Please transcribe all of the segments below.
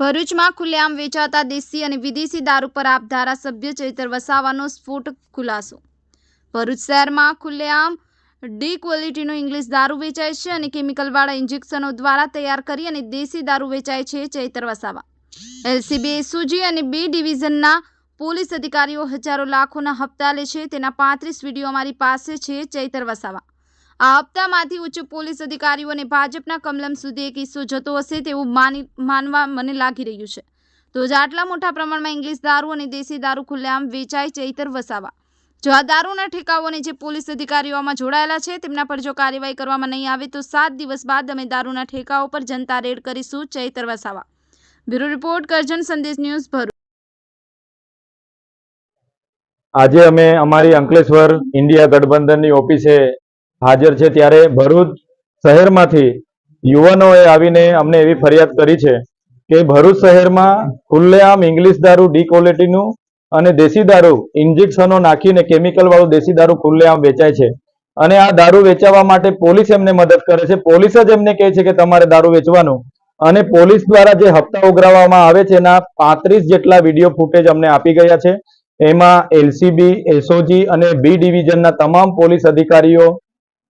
ભરૂચમાં ખુલ્લેઆમ વેચાતા દેશી અને વિદેશી દારૂ પર આપ ધારાસભ્ય ચૈતર વસાવાનો સ્ફોટ ખુલાસો. ભરૂચ શહેરમાં ખુલ્લેઆમ ડી ક્વોલિટીનો ઇંગ્લિશ દારૂ વેચાય છે અને કેમિકલવાળા ઇન્જેક્શનો દ્વારા તૈયાર કરી અને દેશી દારૂ વેચાય છે ચૈતર વસાવા. એલસીબી, એસઓજી અને બી ડિવિઝનના પોલીસ અધિકારીઓ હજારો લાખોના હપ્તા લે છે. તેના પાંત્રીસ વીડિયો અમારી પાસે છે ચૈતર વસાવા. આ હપ્તામાંથી ઉચ્ચ પોલીસ અધિકારીઓ અને ભાજપના કમલમ સુધી એક હિસ્સો જતો હશે તેવું માનવા મને લાગી રહ્યું છે. તો જ આટલા મોટા પ્રમાણમાં ઇંગ્લિશ દારૂ અને દેશી દારૂ ખુલ્લેઆમ વેચાય ચૈતર વસાવા. જો આ દારૂના ઠેકાઓને જે પોલીસ અધિકારીઓ જોડાયેલા છે, તેમના પર જો કાર્યવાહી કરવામાં નહીં આવે, તો સાત દિવસ બાદ અમે દારૂના ઠેકાઓ પર જનતા રેડ કરીશું Chaitar Vasava. Bureau report, Karjan Sandesh news, Bharuch. આજે અમે અમારી અંકલેશ્વર ઇન્ડિયા ગઠબંધનની ઓફિસે હાજર છે ત્યારે ભરૂચ શહેરમાંથી યુવાનોએ આવીને અમને એવી ફરિયાદ કરી છે કે ભરૂચ શહેરમાં ખુલ્લેઆમ ઇંગ્લિશ દારૂ ડી ક્વોલિટીનું અને દેશી દારૂ ઇન્જેક્શનો નાખીને કેમિકલ વાળું દેશી દારૂ ખુલ્લેઆમ વેચાય છે. અને આ દારૂ વેચાવા માટે પોલીસ એમને મદદ કરે છે. પોલીસ જ એમને કહે છે કે તમારે દારૂ વેચવાનું. અને પોલીસ દ્વારા જે હપ્તા ઉઘરાવવામાં આવે છે એના પાંત્રીસ જેટલા વીડિયો ફૂટેજ અમને આપી ગયા છે. એમાં એલસીબી, એસઓજી અને બી ડિવિઝનના તમામ પોલીસ અધિકારીઓ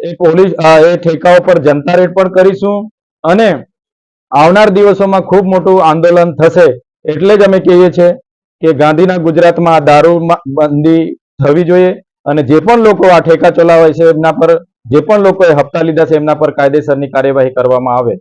એ પોલીસ એ ઠેકાઓ પર જનતા રેડ પણ કરીશું અને આવનાર દિવસોમાં ખૂબ મોટું આંદોલન થશે એટલે જ અમે કહીએ છીએ કે ગાંધીના ગુજરાતમાં દારૂ બંધી થવી જોઈએ અને જે પણ લોકો આ ઠેકા ચલાવે છે એમના પર, જે પણ લોકોએ હપ્તા લીધા છે એમના પર કાયદેસરની કાર્યવાહી કરવામાં આવે.